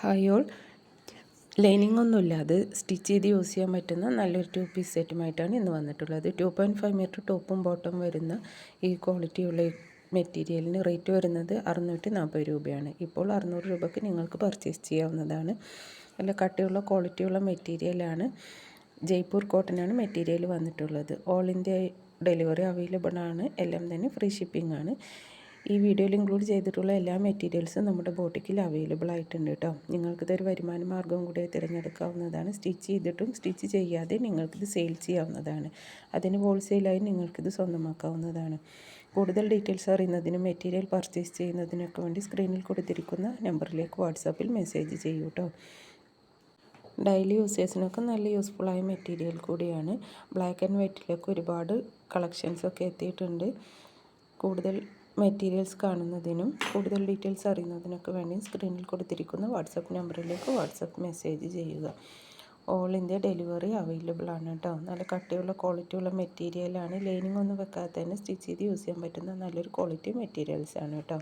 Hi all lining ഒന്നുമില്ല. അത് stitch ചെയ്ത് യൂസ് ചെയ്യാൻ പറ്റുന്ന നല്ലൊരു ടു പീസ് സെറ്റുമായിട്ടാണ് ഇന്ന് വന്നിട്ടുള്ളത്. ടു പോയിന്റ് ഫൈവ് മീറ്റർ ടോപ്പും ബോട്ടം വരുന്ന ഈ ക്വാളിറ്റിയുള്ള മെറ്റീരിയലിന് റേറ്റ് വരുന്നത് അറുന്നൂറ്റി നാൽപ്പത് രൂപയാണ്. ഇപ്പോൾ അറുന്നൂറ് രൂപയ്ക്ക് നിങ്ങൾക്ക് പർച്ചേസ് ചെയ്യാവുന്നതാണ്. നല്ല കട്ടിയുള്ള ക്വാളിറ്റിയുള്ള മെറ്റീരിയലാണ് ജയ്പൂർ കോട്ടനാണ് മെറ്റീരിയൽ വന്നിട്ടുള്ളത്. ഓൾ ഇന്ത്യ ഡെലിവറി അവൈലബിൾ ആണ്. എല്ലാം തന്നെ ഫ്രീ ഷിപ്പിംഗ് ആണ്. ഈ വീഡിയോയിൽ ഇൻക്ലൂഡ് ചെയ്തിട്ടുള്ള എല്ലാ മെറ്റീരിയൽസും നമ്മുടെ ബോട്ടിക്കിൽ അവൈലബിൾ ആയിട്ടുണ്ട് കേട്ടോ നിങ്ങൾക്കിതൊരു വരുമാന മാർഗം കൂടി തിരഞ്ഞെടുക്കാവുന്നതാണ്. സ്റ്റിച്ച് ചെയ്തിട്ടും സ്റ്റിച്ച് ചെയ്യാതെ നിങ്ങൾക്കിത് സെയിൽ ചെയ്യാവുന്നതാണ്. അതിന് ഹോൾസെയിലായി നിങ്ങൾക്കിത് സ്വന്തമാക്കാവുന്നതാണ്. കൂടുതൽ ഡീറ്റെയിൽസ് അറിയുന്നതിനും മെറ്റീരിയൽ പർച്ചേസ് ചെയ്യുന്നതിനൊക്കെ വേണ്ടി സ്ക്രീനിൽ കൊടുത്തിരിക്കുന്ന നമ്പറിലേക്ക് വാട്സാപ്പിൽ മെസ്സേജ് ചെയ്യൂ കേട്ടോ ഡെയിലി യൂസേഴ്സിനൊക്കെ നല്ല യൂസ്ഫുള്ളായ മെറ്റീരിയൽ കൂടിയാണ്. ബ്ലാക്ക് ആൻഡ് വൈറ്റിലൊക്കെ ഒരുപാട് കളക്ഷൻസൊക്കെ എത്തിയിട്ടുണ്ട്. കൂടുതൽ മെറ്റീരിയൽസ് കാണുന്നതിനും കൂടുതൽ ഡീറ്റെയിൽസ് അറിയുന്നതിനൊക്കെ വേണ്ടി സ്ക്രീനിൽ കൊടുത്തിരിക്കുന്ന വാട്സപ്പ് നമ്പറിലേക്ക് വാട്സപ്പ് മെസ്സേജ് ചെയ്യുക. ഓൾ ഇന്ത്യ ഡെലിവറി അവൈലബിൾ ആണ് കേട്ടോ നല്ല കട്ടിയുള്ള ക്വാളിറ്റിയുള്ള മെറ്റീരിയലാണ് ലൈനിങ് ഒന്നും വെക്കാതെ തന്നെ സ്റ്റിച്ച് ചെയ്ത് യൂസ് ചെയ്യാൻ പറ്റുന്ന നല്ലൊരു ക്വാളിറ്റി മെറ്റീരിയൽസ് ആണ് കേട്ടോ